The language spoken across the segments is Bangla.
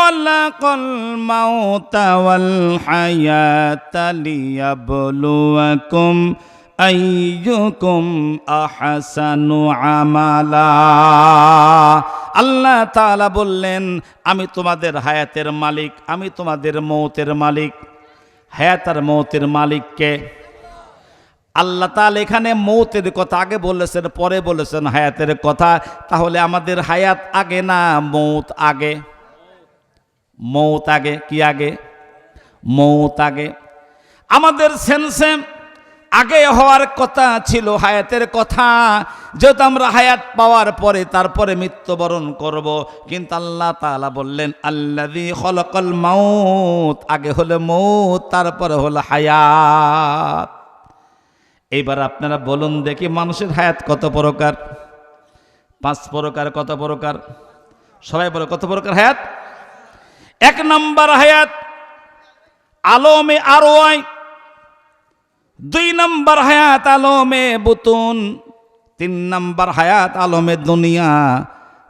خلق الموت والحياة ليبلوكم أيكم أحسن عملا আল্লাহ তাআলা বললেন আমি তোমাদের হায়াতের মালিক আমি তোমাদের মৌতের মালিক হায়াত আর মৌতের মালিককে আল্লাহ তাআলা এখানে মৌতের কথা আগে বলেছেন পরে বলেছেন হায়াতের কথা তাহলে আমাদের হায়াত আগে না মৌত আগে মৌত আগে, কি আগে? মৌত আগে। আমাদের সেন্সে আগে হওয়ার কথা ছিল, হায়াতের কথা। যেহেতু আমরা হায়াত পাওয়ার পরে তারপরে মৃত্যুবরণ করব, কিন্তু আল্লাহ তালা বললেন, আল্লাযী খলকল মৌত আগে হলে মৌত, তারপরে হলো হায়াত। এইবার আপনারা বলুন দেখি মানুষের হায়াত কত প্রকার? পাঁচ প্রকার কত প্রকার? সবাই বলে কত প্রকার হায়াত? এক নম্বর হায়াত, আলোমে আরোয়াই দুই নম্বর হায়াত, আলোমে বুতুন। তিন নম্বর হায়াত, আলমে দুনিয়া।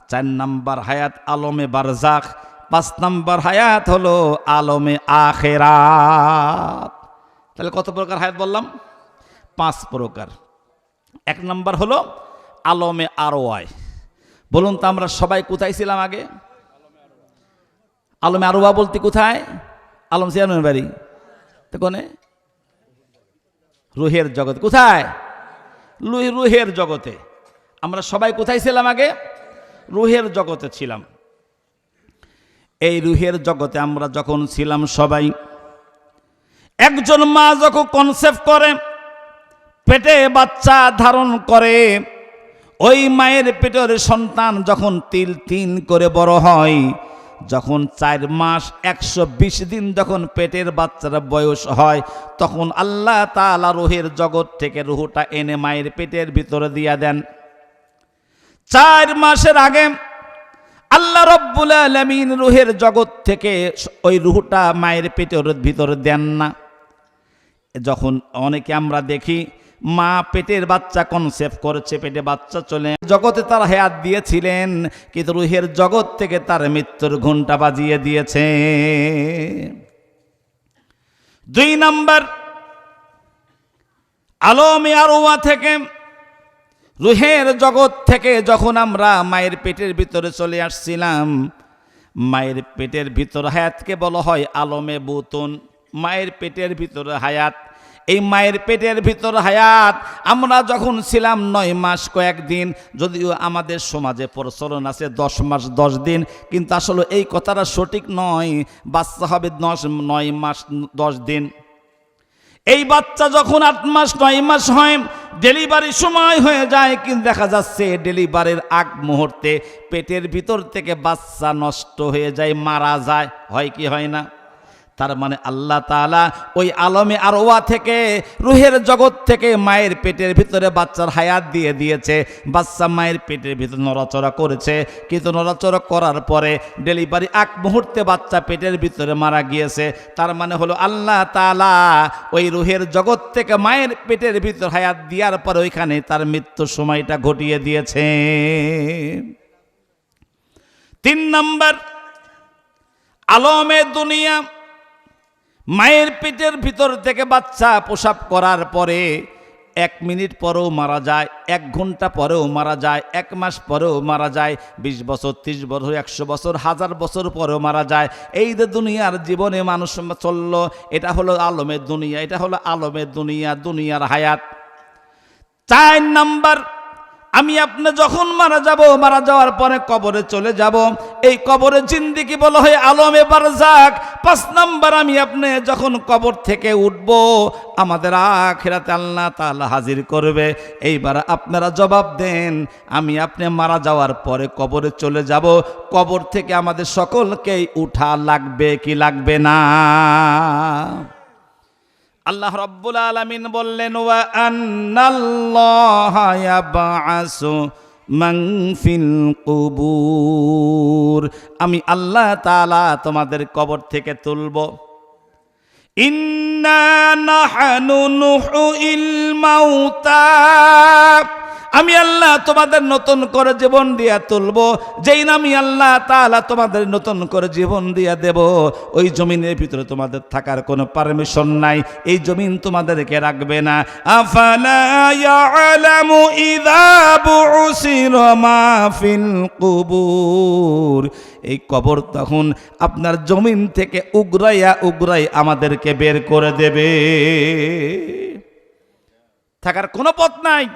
চার নম্বর হায়াত, আলমে বারজাক পাঁচ নম্বর হায়াত হলো আলমে আখেরাত। তাহলে কত প্রকার হায়াত বললাম? পাঁচ প্রকার। এক নম্বর হলো আলমে আরোয়াই বলুন তো আমরা সবাই কোথায় ছিলাম আগে? আলমে আরোয়া বলতে কোথায়? আলম সিয়ানুর বাড়ি। তো কোনে? রুহের জগৎ কোথায়? রুহের জগতে। আমরা সবাই কোথায় ছিলাম আগে? রুহের জগতে ছিলাম। এই রুহের জগতে আমরা যখন ছিলাম সবাই, একজন মা যখন কনসেপ্ট করে, পেটে বাচ্চা ধারণ করে, ওই মায়ের পেটের সন্তান যখন তিল তিন করে বড় হয় যখন চার মাস একশো বিশ দিন যখন পেটের বাচ্চার বয়স হয়, তখন আল্লাহ তালা রুহের জগৎ থেকে রুহুটা এনে মায়ের পেটের ভিতরে দিয়া দেন। চার মাসের আগে আল্লাহ রব্বুল আলমিন রুহের জগৎ থেকে ওই রুহুটা মায়ের পেটের ভিতরে দেন না। যখন অনেকে আমরা দেখি মা পেটের বাচ্চা কনসেপ্ট করছে, পেটে বাচ্চা চলে। জগতে তার হেয়াত দিয়েছিলেন, কিন্তু রুহের জগৎ থেকে তার মৃত্যুর ঘণ্টা বাজিয়ে দিয়েছে। দুই নম্বর আলমে আরোয়া থেকে, রুহের জগৎ থেকে যখন আমরা মায়ের পেটের ভিতরে চলে আসছিলাম, মায়ের পেটের ভিতর হায়াতকে বলা হয় আলমে বুতুন। মায়ের পেটের ভিতরে হায়াত এই মায়ের পেটের ভিতর হায়াত। আমরা যখন ছিলাম নয় মাস কয়েকদিন, যদিও আমাদের সমাজে প্রচলন আছে দশ মাস, দশ দিন, কিন্তু আসলে এই কথাটা সঠিক নয়। বাচ্চা হবে দশ, নয় মাস, দশ দিন। এই বাচ্চা যখন আট মাস, নয় মাস হয় ডেলিভারির সময় হয়ে যায়, কিন্তু দেখা যাচ্ছে ডেলিভারির আগ মুহূর্তে পেটের ভিতর থেকে বাচ্চা নষ্ট হয়ে যায়, মারা যায়। হয় কি হয় না? তার মানে আল্লাহ তালা ওই আলমে আরোয়া থেকে, রুহের জগৎ থেকে মায়ের পেটের ভিতরে বাচ্চার হায়াত দিয়ে দিয়েছে। বাচ্চা মায়ের পেটের ভিতরে নড়াচড়া করেছে। কিন্তু নড়াচড়া করার পরে ডেলিভারি এক মুহূর্তে বাচ্চা পেটের ভিতরে মারা গিয়েছে। তার মানে হলো আল্লাহ তালা ওই রুহের জগৎ থেকে মায়ের পেটের ভিতর হায়াত দেওয়ার পরে ওইখানে তার মৃত্যুর সময়টা ঘটিয়ে দিয়েছে। তিন নম্বর, আলমে দুনিয়া মায়ের পেটের ভিতর থেকে বাচ্চা প্রসাব করার পরে এক মিনিট পরেও মারা যায়, এক ঘণ্টা পরেও মারা যায়, এক মাস পরেও মারা যায়, বিশ বছর, ত্রিশ বছর, একশো বছর, হাজার বছর পরেও মারা যায়। এই যে দুনিয়ার জীবনে মানুষ চলল, এটা হলো আলমের দুনিয়া, এটা হলো আলমের দুনিয়া, দুনিয়ার হায়াত। চার নাম্বার আমি আপনি যখন মারা যাব, মারা যাওয়ার পরে কবরে চলে যাব। এই কবরে জিন্দিগি বলা হয় আলমে বারজাক। পাঁচ নাম্বার আমি আপনি যখন কবর থেকে উঠব, আমাদের আখেরাতে আল্লাহ তাআলা হাজির করবে। এইবার আপনারা জবাব দেন, আমি আপনি মারা যাওয়ার পরে কবরে চলে যাব। কবর থেকে আমাদের সকলকেই উঠা লাগবে কি লাগবে না? আল্লাহ রব্বুল আলমিন বললেন কুবুর। আমি আল্লাহ তালা তোমাদের কবর থেকে তুলব। ইন্না নাহানু নুহু ইল মাউতা। তোমাদের নতুন করে জীবন দিয়া তুলবো। যেই না আমি আল্লাহ তাআলা তোমাদের নতুন করে জীবন দিয়া দেব। ওই জমিনের ভিতরে তোমাদের থাকার কোনো পারমিশন নাই। এই জমিন তোমাদেরকে রাখবে না। আফালা ইয়ালামু ইযা বুসির মা ফিল কুবুর। এই কবর তখন আপনার জমিন থেকে উগরাইয়া উগরাই আমাদেরকে বের করে দেবে। থাকার কোনো পথ নাই।